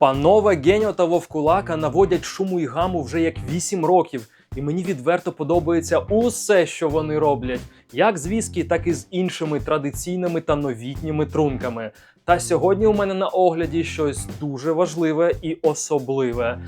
Панове Геньо та Вовкулака наводять шуму і гаму вже як 8 років, і мені відверто подобається усе, що вони роблять, як з віскі, так і з іншими традиційними та новітніми трунками. Та сьогодні у мене на огляді щось дуже важливе і особливе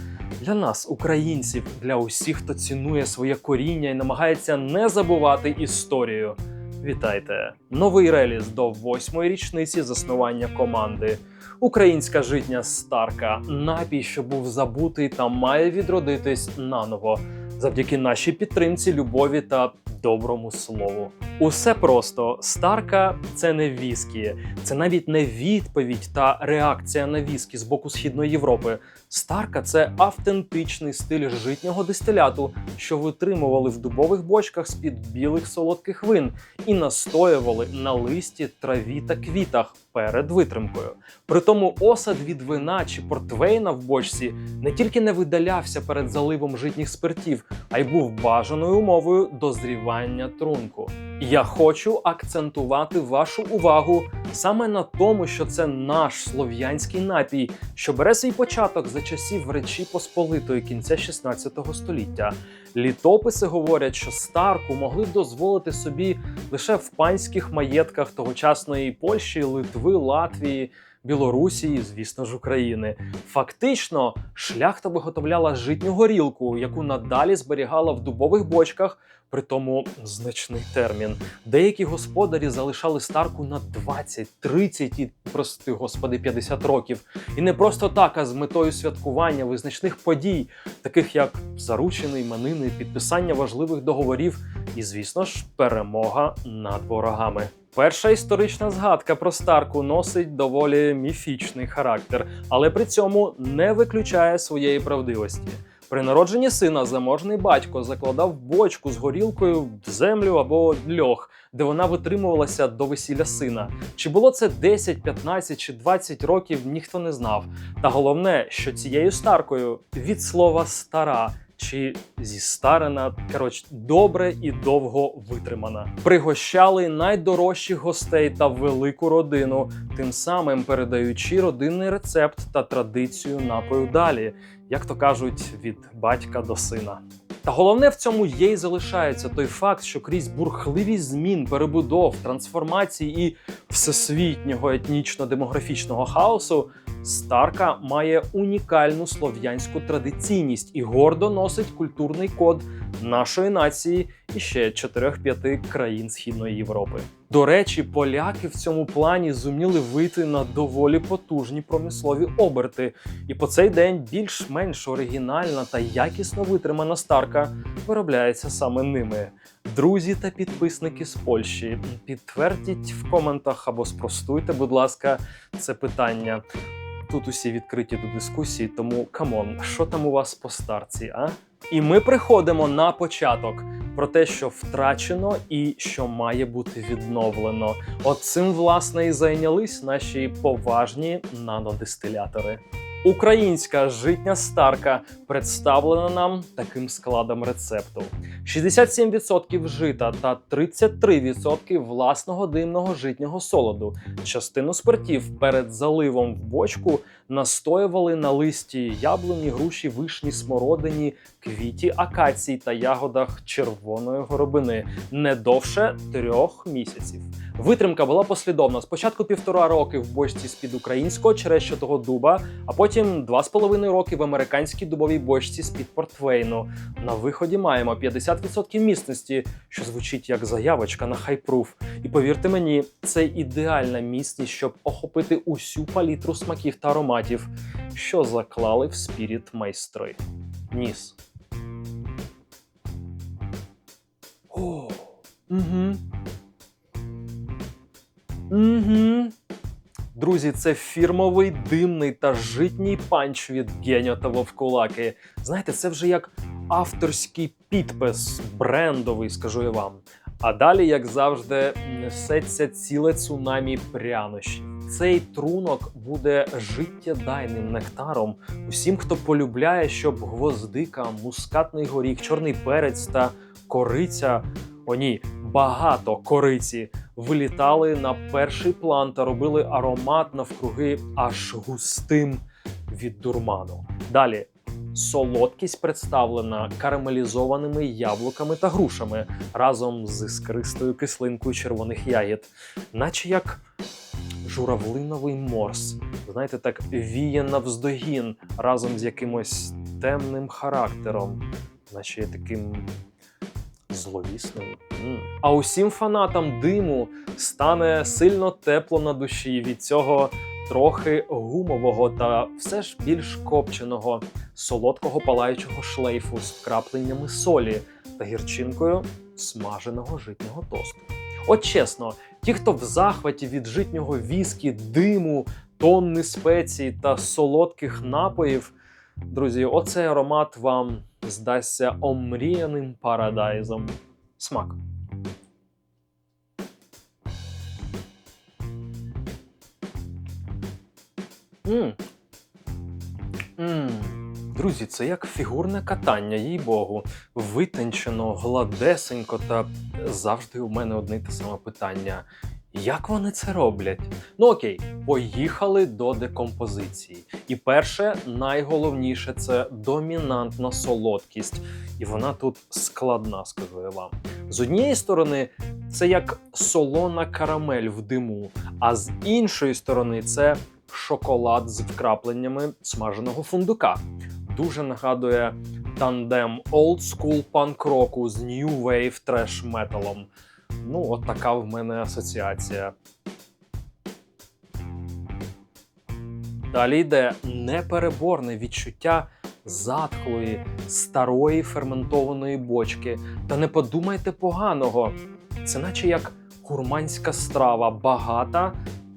для нас, українців, для усіх, хто цінує своє коріння і намагається не забувати історію. Вітайте! Новий реліз до восьмої річниці заснування команди. Українська житня Старка, напій, що був забутий та має відродитись наново завдяки нашій підтримці, любові та доброму слову. Усе просто Старка це не віскі, це навіть не відповідь та реакція на віскі з боку Східної Європи. Старка це автентичний стиль житнього дистиляту, що витримували в дубових бочках з-під білих солодких вин і настоювали на листі, траві та квітах перед витримкою. Притому осад від вина чи портвейна в бочці не тільки не видалявся перед заливом житніх спиртів, а й був бажаною умовою дозрівання трунку. Я хочу акцентувати вашу увагу саме на тому, що це наш слов'янський напій, що бере свій початок за часів Речі Посполитої кінця 16 століття. Літописи говорять, що старку могли дозволити собі лише в панських маєтках тогочасної Польщі, Литви, Латвії. Білорусі, звісно ж, України. Фактично, шляхта виготовляла житню горілку, яку надалі зберігала в дубових бочках, при тому значний термін. Деякі господарі залишали старку на 20, 30 і, прости господи, 50 років. І не просто так, а з метою святкування визначних подій, таких як заручини, іменини, підписання важливих договорів і, звісно ж, перемога над ворогами. Перша історична згадка про Старку носить доволі міфічний характер, але при цьому не виключає своєї правдивості. При народженні сина заможний батько закладав бочку з горілкою в землю або льох, де вона витримувалася до весілля сина. Чи було це 10, 15 чи 20 років, ніхто не знав. Та головне, що цією старкою від слова стара чи зістарена, коротше, добре і довго витримана. Пригощали найдорожчих гостей та велику родину, тим самим передаючи родинний рецепт та традицію напою далі, як то кажуть, від батька до сина. Та головне в цьому є й залишається той факт, що крізь бурхливість змін, перебудов, трансформацій і всесвітнього етнічно-демографічного хаосу Старка має унікальну слов'янську традиційність і гордо носить культурний код нашої нації і ще 4-5 країн Східної Європи. До речі, поляки в цьому плані зуміли вийти на доволі потужні промислові оберти, і по цей день більш-менш оригінальна та якісно витримана старка виробляється саме ними. Друзі та підписники з Польщі, підтвердіть в коментах або спростуйте, будь ласка, це питання. Тут усі відкриті до дискусії, тому камон, що там у вас по старці, а? І ми приходимо на початок про те, що втрачено і що має бути відновлено. От цим, власне, і зайнялись наші поважні нанодистилятори. Українська житня старка представлена нам таким складом рецепту: 67% жита та 33% власного димного житнього солоду. Частину спиртів перед заливом в бочку настоювали на листі яблуні, груші, вишні, смородині, квіті, акацій та ягодах червоної горобини не довше трьох місяців. Витримка була послідовна. Спочатку півтора роки в бочці з-під українського черещатого дуба, а потім два з половиною роки в американській дубовій бочці з-під портвейну. На виході маємо 50% міцності, що звучить як заявочка на хайпруф. І повірте мені, це ідеальна міцність, щоб охопити усю палітру смаків та ароматів, що заклали в спіріт майстри. Ніс. О, угу. Угу. Друзі, це фірмовий димний та житній панч від Геньо та Вовкулаки. Знаєте, це вже як авторський підпис, брендовий, скажу я вам. А далі, як завжди, несеться ціле цунамі прянощів. Цей трунок буде життєдайним нектаром усім, хто полюбляє, щоб гвоздика, мускатний горіх, чорний перець та кориця. О, ні, багато кориці вилітали на перший план та робили аромат навкруги аж густим від дурману. Далі солодкість представлена карамелізованими яблуками та грушами разом з іскристою кислинкою червоних ягід, наче як журавлиновий морс. Знаєте, так віє навздогін разом з якимось темним характером, наче таким зловісним. А усім фанатам диму стане сильно тепло на душі від цього трохи гумового та все ж більш копченого, солодкого палаючого шлейфу з вкрапленнями солі та гірчинкою смаженого житнього тосту. От чесно, ті, хто в захваті від житнього віскі, диму, тонни спецій та солодких напоїв, друзі, оцей аромат вам здасться омріяним парадайзом. Смак. М. М. Друзі, це як фігурне катання, їй богу. Витончено, гладесенько, та завжди у мене одне те саме питання. Як вони це роблять? Ну окей, поїхали до декомпозиції. І перше, найголовніше це домінантна солодкість. І вона тут складна, скажу я вам. З однієї сторони, це як солона карамель в диму, а з іншої сторони, це шоколад з вкрапленнями смаженого фундука. Дуже нагадує тандем school панк-року з new wave треш металом. Ну, от така в мене асоціація. Далі йде непереборне відчуття затхлої, старої ферментованої бочки. Та не подумайте поганого. Це наче як гурманська страва, багата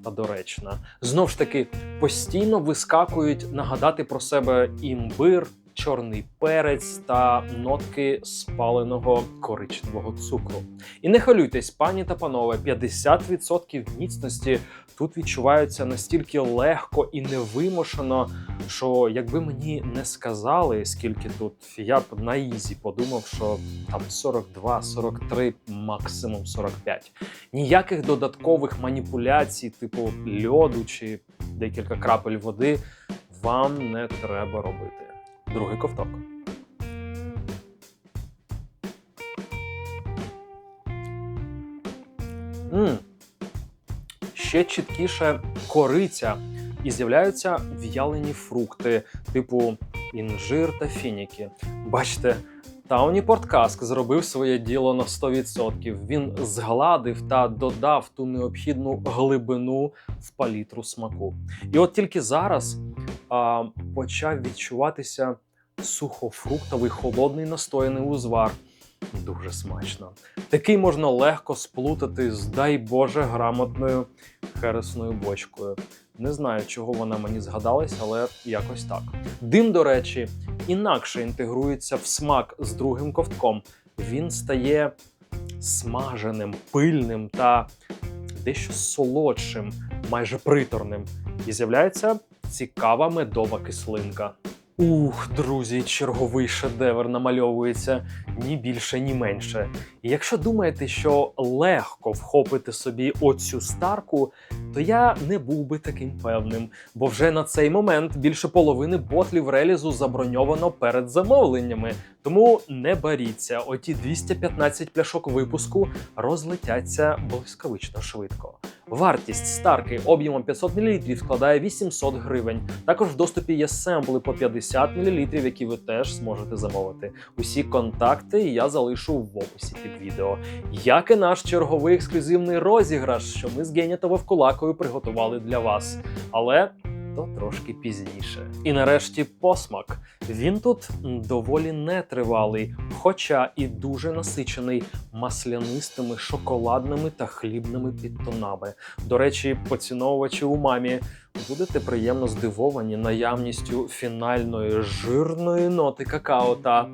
та доречна. Знов ж таки, постійно вискакують нагадати про себе імбир, чорний перець та нотки спаленого коричневого цукру. І не хвилюйтесь, пані та панове, 50% міцності тут відчуваються настільки легко і невимушено, що якби мені не сказали, скільки тут, я б на ізі подумав, що там 42, 43, максимум 45. Ніяких додаткових маніпуляцій, типу льоду чи декілька крапель води, вам не треба робити. Другий ковток. М. Ще чіткіше кориця і з'являються в'ялені фрукти, типу інжир та фініки. Бачите, Тауні Порткаск зробив своє діло на 100%. Він згладив та додав ту необхідну глибину в палітру смаку. І от тільки зараз а, почав відчуватися сухофруктовий холодний настояний узвар. Дуже смачно. Такий можна легко сплутати з, дай Боже, грамотною хересною бочкою. Не знаю, чого вона мені згадалась, але якось так. Дим, до речі, інакше інтегрується в смак з другим ковтком. Він стає смаженим, пильним та дещо солодшим, майже приторним. І з'являється цікава медова кислинка. Ух, друзі, черговий шедевр намальовується ні більше, ні менше. І якщо думаєте, що легко вхопити собі оцю старку, то я не був би таким певним, бо вже на цей момент більше половини ботлів релізу заброньовано перед замовленнями. Тому не баріться, оті 215 пляшок випуску розлетяться блискавично швидко. Вартість старки об'ємом 500 мл складає 800 гривень. Також в доступі є семпли по 50 мл, які ви теж зможете замовити. Усі контакти я залишу в описі під відео. Як і наш черговий ексклюзивний розіграш, що ми з Геня та Вовкулакою приготували для вас. Але то трошки пізніше. І нарешті посмак. Він тут доволі нетривалий, хоча і дуже насичений маслянистими, шоколадними та хлібними підтонами. До речі, поціновувачі умамі будете приємно здивовані наявністю фінальної жирної ноти какао та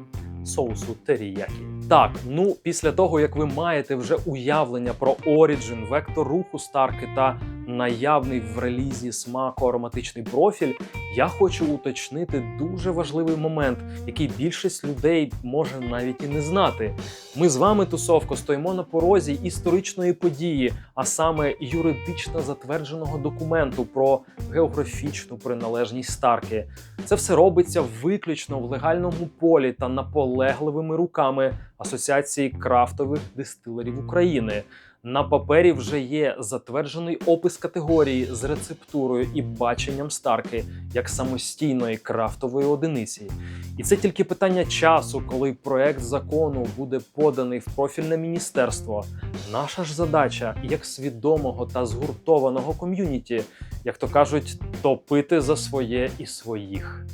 соусу теріякі. Так, ну після того як ви маєте вже уявлення про оріджин, вектор руху старки та наявний в релізі смако-ароматичний профіль, я хочу уточнити дуже важливий момент, який більшість людей може навіть і не знати. Ми з вами, тусовко, стоїмо на порозі історичної події, а саме юридично затвердженого документу про географічну приналежність Старки. Це все робиться виключно в легальному полі та наполегливими руками Асоціації крафтових дистилерів України. На папері вже є затверджений опис категорії з рецептурою і баченням старки як самостійної крафтової одиниці. І це тільки питання часу, коли проект закону буде поданий в профільне міністерство. Наша ж задача, як свідомого та згуртованого ком'юніті, як то кажуть, топити за своє і своїх.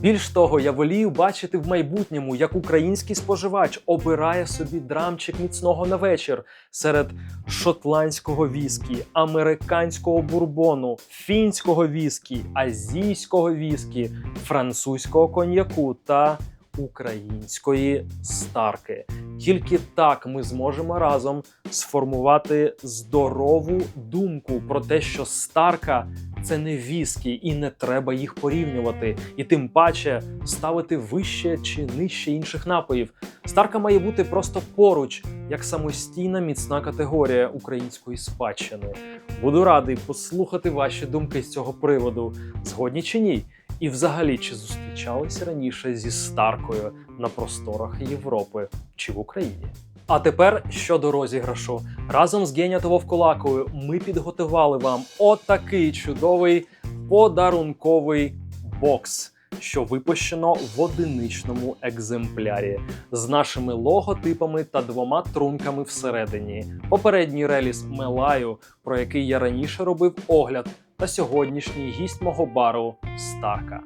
Більш того, я волію бачити в майбутньому, як український споживач обирає собі драмчик міцного на вечір серед шотландського віскі, американського бурбону, фінського віскі, азійського віскі, французького коньяку та української старки. Тільки так ми зможемо разом сформувати здорову думку про те, що старка це не віскі, і не треба їх порівнювати, і тим паче ставити вище чи нижче інших напоїв. Старка має бути просто поруч, як самостійна міцна категорія української спадщини. Буду радий послухати ваші думки з цього приводу, згодні чи ні. І взагалі, чи зустрічалися раніше зі Старкою на просторах Європи чи в Україні? А тепер щодо розіграшу. Разом з Геня та Вовкулакою ми підготували вам отакий чудовий подарунковий бокс, що випущено в одиничному екземплярі з нашими логотипами та двома трунками всередині. Попередній реліз Мелаю, про який я раніше робив огляд, та сьогоднішній гість мого бару Старка.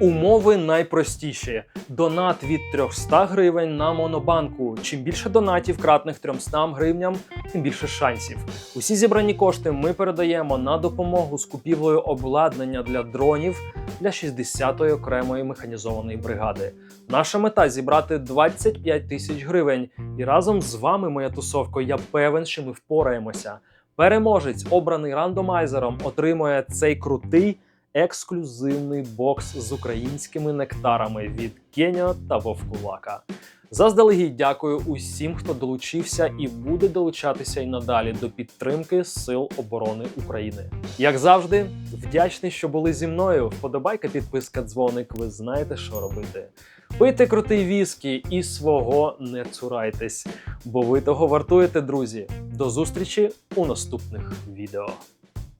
Умови найпростіші: донат від 300 гривень на монобанку. Чим більше донатів, кратних 300 гривням, тим більше шансів. Усі зібрані кошти ми передаємо на допомогу з купівлею обладнання для дронів для 60-ї окремої механізованої бригади. Наша мета зібрати 25 тисяч гривень. І разом з вами, моя тусовко, я певен, що ми впораємося. Переможець, обраний рандомайзером, отримує цей крутий ексклюзивний бокс з українськими нектарами від Кеня та Вовкулака. Заздалегідь дякую усім, хто долучився і буде долучатися й надалі до підтримки Сил оборони України. Як завжди, вдячний, що були зі мною. Вподобайка, підписка, дзвоник. Ви знаєте, що робити. Пийте крутий віскі і свого не цурайтесь, бо ви того вартуєте, друзі. До зустрічі у наступних відео.